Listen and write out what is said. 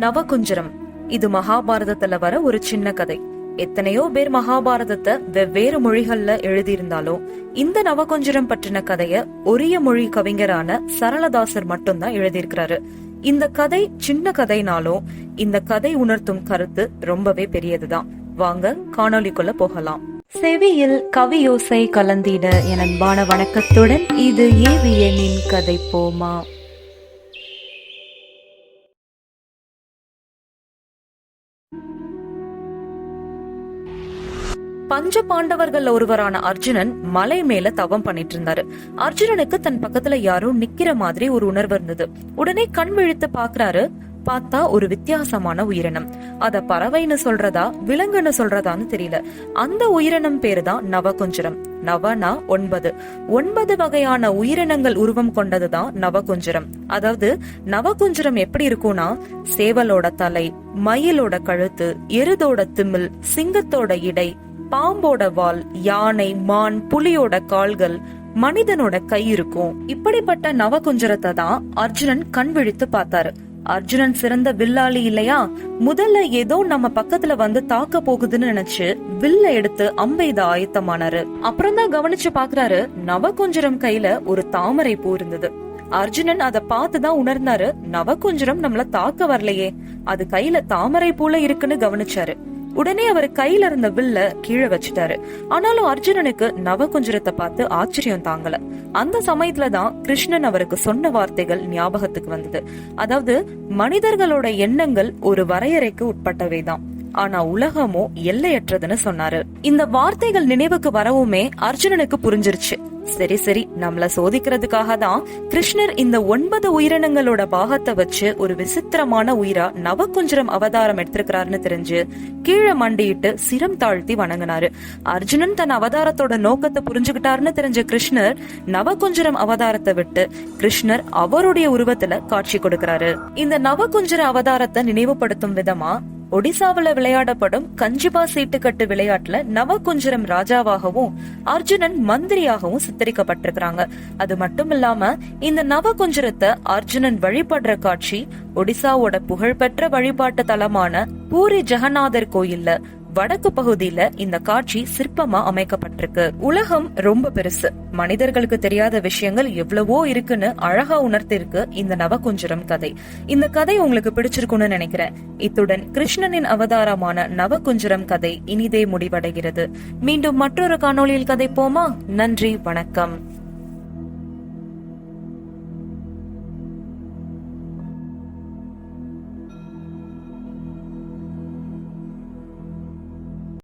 நவகுஞ்சரம். இது மகாபாரதத்துல வர ஒரு சின்ன கதை. எத்தனையோ பேர் மகாபாரதத்தை வெவ்வேறு மொழிகள்ல எழுதியிருந்தாலும் இந்த நவகுஞ்சரம் பற்றின கதைய ஒரிய மொழி கவிஞரான சரளதாசர் மட்டும்தான் எழுதியிருக்கிறாரு. இந்த கதை சின்ன கதைனாலும் இந்த கதை உணர்த்தும் கருத்து ரொம்பவே பெரியதுதான். வாங்க காணொலிக்குள்ள போகலாம். செவியில் கவியோசை கலந்திட என் அன்பான வணக்கத்துடன் இது ஏவியனின் கதை போமா? பஞ்ச பாண்டவர்கள் ஒருவரான அர்ஜுனன் மலை மேல தவம் பண்ணிட்டு இருந்தாரு அர்ஜுனனுக்கு தன் பக்கத்துல யாரோ நிக்கிற மாதிரி ஒரு உணர்வு இருந்தது. உடனே கண் விழித்து பாக்குறாரு பார்த்தா ஒரு வித்தியாசமான உயிரினம். அத பறவைன்னு சொல்றதா விலங்குன்னு சொல்றதான்னு தெரியல. அந்த உயிரினம் பேரு தான் நவகுஞ்சரம். நவனா ஒன்பது. ஒன்பது வகையான உயிரினங்கள் உருவம் கொண்டதுதான் நவகுஞ்சரம். அதாவது நவகுஞ்சரம் எப்படி இருக்கும்னா சேவலோட தலை மயிலோட கழுத்து எருதோட திமில் சிங்கத்தோட இடை பாம்போட வால் யானை மான் புலியோட கால்கள் மனிதனோட கை இருக்கும். இப்படிப்பட்ட நவகுஞ்சரத்தை தான் அர்ஜுனன் கண் விழித்து பார்த்தாரு. அர்ஜுனன் சிறந்த வில்லாளி இல்லையா? முதல்ல ஏதோ நம்ம பக்கத்துல வந்து தாக்க போகுதுன்னு நினைச்சு வில்ல எடுத்து அம்பெய்த ஆயத்தமானாரு. அப்புறம் தான் கவனிச்சு பாக்குறாரு நவகுஞ்சரம் கையில ஒரு தாமரை பூ இருந்தது. அர்ஜுனன் அத பார்த்துதான் உணர்ந்தாரு நவகுஞ்சரம் நம்மள தாக்க வரலையே. அது கையில தாமரை பூல இருக்குன்னு கவனிச்சாரு. உடனே அவர் கையில இருந்த வில்ல கீழே வச்சுட்டாரு. ஆனாலும் அர்ஜுனனுக்கு நவகுஞ்சரத்தை பார்த்து ஆச்சரியம் தாங்கல. அந்த சமயத்துல தான் கிருஷ்ணன் அவருக்கு சொன்ன வார்த்தைகள் ஞாபகத்துக்கு வந்தது. அதாவது மனிதர்களோட எண்ணங்கள் ஒரு வரையறைக்கு உட்பட்டவைதான் ஆனா உலகமோ எல்லையற்றதுன்னு சொன்னாரு. இந்த வார்த்தைகள் நினைவுக்கு வரவுமே அர்ஜுனனுக்கு புரிஞ்சிருச்சு. சரி சரி. நம்மள சோதிக்கிறதுக்காக தான் கிருஷ்ணர் இந்த ஒன்பது உயிரினங்களோட பாகத்தை வச்சு ஒரு விசித்திரமான உயிரா நவகுஞ்சரம் அவதாரம் எடுத்திருக்கிறாருன்னு தெரிஞ்சு கீழே மண்டியிட்டு சிரம் தாழ்த்தி வணங்கினாரு. அர்ஜுனன் தன் அவதாரத்தோட நோக்கத்தை புரிஞ்சுக்கிட்டாருன்னு தெரிஞ்ச கிருஷ்ணர் நவகுஞ்சரம் அவதாரத்தை விட்டு கிருஷ்ணர் அவருடைய உருவத்துல காட்சி கொடுக்கிறாரு. இந்த நவகுஞ்சர அவதாரத்தை நினைவுபடுத்தும் விதமா ஒடிசாவுல விளையாடப்படும் கஞ்சிபா சீட்டுக்கட்டு விளையாட்டுல நவகுஞ்சரம் ராஜாவாகவும் அர்ஜுனன் மந்திரியாகவும் சித்தரிக்கப்பட்டிருக்கிறாங்க. அது மட்டும் இல்லாம இந்த நவகுஞ்சரத்தை அர்ஜுனன் வழிபடுற காட்சி ஒடிசாவோட புகழ்பெற்ற வழிபாட்டு தலமான பூரி ஜெகநாதர் கோயில்ல வடக்கு பகுதியில இந்த காட்சி சிற்பமா அமைக்கப்பட்டிருக்கு. உலகம் ரொம்ப பெருசு. மனிதர்களுக்கு தெரியாத விஷயங்கள் எவ்வளவோ இருக்குன்னு அழகா உணர்த்திருக்கு இந்த நவகுஞ்சரம் கதை. இந்த கதை உங்களுக்கு பிடிச்சிருக்கும்னு நினைக்கிறேன். இத்துடன் கிருஷ்ணனின் அவதாரமான நவகுஞ்சரம் கதை இனிதே முடிவடைகிறது. மீண்டும் மற்றொரு காணொளியில் கதை போமா நன்றி வணக்கம்.